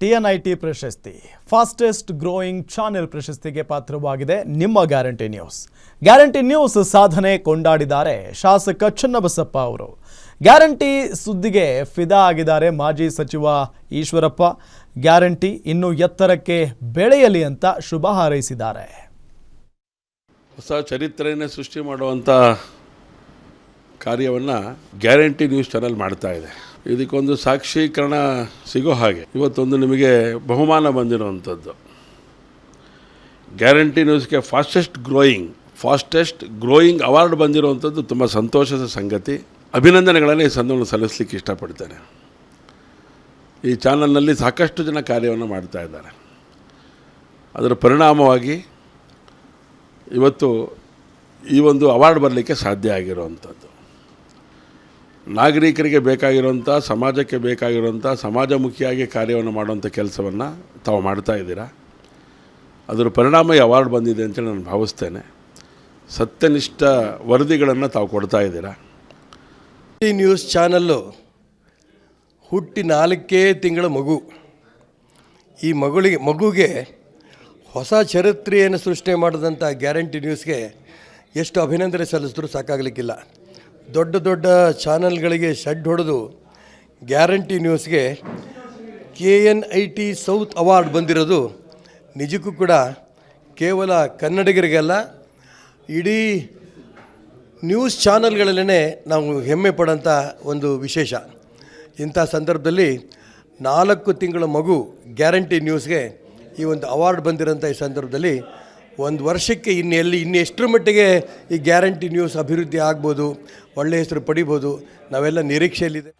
T N I T ಪ್ರಶಸ್ತಿ fastest growing channel ಪ್ರಶಸ್ತಿಗೆ ಪಾತ್ರವಾಗಿದೆ ನಿಮ್ಮ ಗ್ಯಾರಂಟಿ ನ್ಯೂಸ್ ಗ್ಯಾರಂಟಿ ನ್ಯೂಸ್ ಸಾಧನೆ ಕೊಂಡಾಡಿದ್ದಾರೆ ಶಾಸಕ ಚನ್ನಬಸಪ್ಪ ಅವರು. ಗ್ಯಾರಂಟಿ ಸುದ್ದಿಗೆ ಫಿದಾ ಆಗಿದ್ದಾರೆ ಮಾಜಿ ಸಚಿವ ಈಶ್ವರಪ್ಪ. ಗ್ಯಾರಂಟಿ ಇನ್ನೂ ಎತ್ತರಕ್ಕೆ ಬೆಳೆಯಲಿ ಅಂತ ಶುಭ ಹಾರೈಸಿದ್ದಾರೆ. ಹೊಸ ಚರಿತ್ರೆಯನ್ನೇ ಸೃಷ್ಟಿ ಮಾಡುವಂಥ ಕಾರ್ಯವನ್ನು ಗ್ಯಾರಂಟಿ ನ್ಯೂಸ್ ಚಾನೆಲ್ ಮಾಡ್ತಾ ಇದೆ. ಇದಕ್ಕೊಂದು ಸಾಕ್ಷೀಕರಣ ಸಿಗೋ ಹಾಗೆ. ಇವತ್ತೊಂದು ನಿಮಗೆ ಬಹುಮಾನ ಬಂದಿರುವಂಥದ್ದು. ಗ್ಯಾರಂಟಿ ನ್ಯೂಸ್ಗೆ fastest growing fastest growing award ಬಂದಿರುವಂಥದ್ದು ತುಂಬ ಸಂತೋಷದ ಸಂಗತಿ. ಅಭಿನಂದನೆಗಳನ್ನು ಈ ಸಂದರ್ಭ ಸಲ್ಲಿಸಲಿಕ್ಕೆ ಇಷ್ಟಪಡ್ತೇನೆ. ಈ ಚಾನಲ್ನಲ್ಲಿ ಸಾಕಷ್ಟು ಜನ ಕಾರ್ಯವನ್ನು ಮಾಡ್ತಾ ಇದ್ದಾರೆ. ಅದರ ಪರಿಣಾಮವಾಗಿ ಇವತ್ತು ಈ ಒಂದು ಅವಾರ್ಡ್ ಬರಲಿಕ್ಕೆ ಸಾಧ್ಯ ಆಗಿರುವಂಥದ್ದು. ನಾಗರಿಕರಿಗೆ ಬೇಕಾಗಿರುವಂಥ ಸಮಾಜಕ್ಕೆ ಬೇಕಾಗಿರುವಂಥ ಸಮಾಜಮುಖಿಯಾಗಿ ಕಾರ್ಯವನ್ನು ಮಾಡುವಂಥ ಕೆಲಸವನ್ನು ತಾವು ಮಾಡ್ತಾ ಇದ್ದೀರಾ? ಅದರ ಪರಿಣಾಮ ಈ ಅವಾರ್ಡ್ ಬಂದಿದೆ ಅಂತೇಳಿ ನಾನು ಭಾವಿಸ್ತೇನೆ. ಸತ್ಯನಿಷ್ಠ ವರದಿಗಳನ್ನು ತಾವು ಕೊಡ್ತಾ ಇದ್ದೀರಾ? ಟಿ ನ್ಯೂಸ್ ಚಾನಲ್ಲು ಹುಟ್ಟಿ ನಾಲ್ಕೇ ತಿಂಗಳ ಮಗು. ಈ ಮಗುಳಿಗೆ, ಮಗುಗೆ ಹೊಸ ಚರಿತ್ರೆಯನ್ನು ಸೃಷ್ಟಿ ಮಾಡಿದಂಥ ಗ್ಯಾರಂಟಿ ನ್ಯೂಸ್ಗೆ ಎಷ್ಟು ಅಭಿನಂದನೆ ಸಲ್ಲಿಸಿದ್ರೂ ಸಾಕಾಗಲಿಕ್ಕಿಲ್ಲ. ದೊಡ್ಡ ದೊಡ್ಡ ಚಾನೆಲ್ಗಳಿಗೆ ಶೆಡ್ ಹೊಡೆದು ಗ್ಯಾರಂಟಿ ನ್ಯೂಸ್ಗೆ K N I T south award ಬಂದಿರೋದು ನಿಜಕ್ಕೂ ಕೂಡ ಕೇವಲ ಕನ್ನಡಿಗರಿಗಲ್ಲ, ಇಡೀ ನ್ಯೂಸ್ ಚಾನಲ್ಗಳಲ್ಲೇ ನಾವು ಹೆಮ್ಮೆ ಪಡೋಂಥ ಒಂದು ವಿಶೇಷ. ಇಂಥ ಸಂದರ್ಭದಲ್ಲಿ ನಾಲ್ಕು ತಿಂಗಳ ಮಗು ಗ್ಯಾರಂಟಿ ನ್ಯೂಸ್ಗೆ ಈ ಒಂದು ಅವಾರ್ಡ್ ಬಂದಿರೋಂಥ ಈ ಸಂದರ್ಭದಲ್ಲಿ ಒಂದು ವರ್ಷಕ್ಕೆ ಇನ್ನು ಎಲ್ಲಿ ಇನ್ನು ಎಷ್ಟರ ಮಟ್ಟಿಗೆ ಈ ಗ್ಯಾರಂಟಿ ನ್ಯೂಸ್ ಅಭಿವೃದ್ಧಿ ಆಗ್ಬೋದು ಒಳ್ಳೆಯ ಹೆಸರು ಪಡಿಬೋದು, ನಾವೆಲ್ಲ ನಿರೀಕ್ಷೆಯಲ್ಲಿದೆ.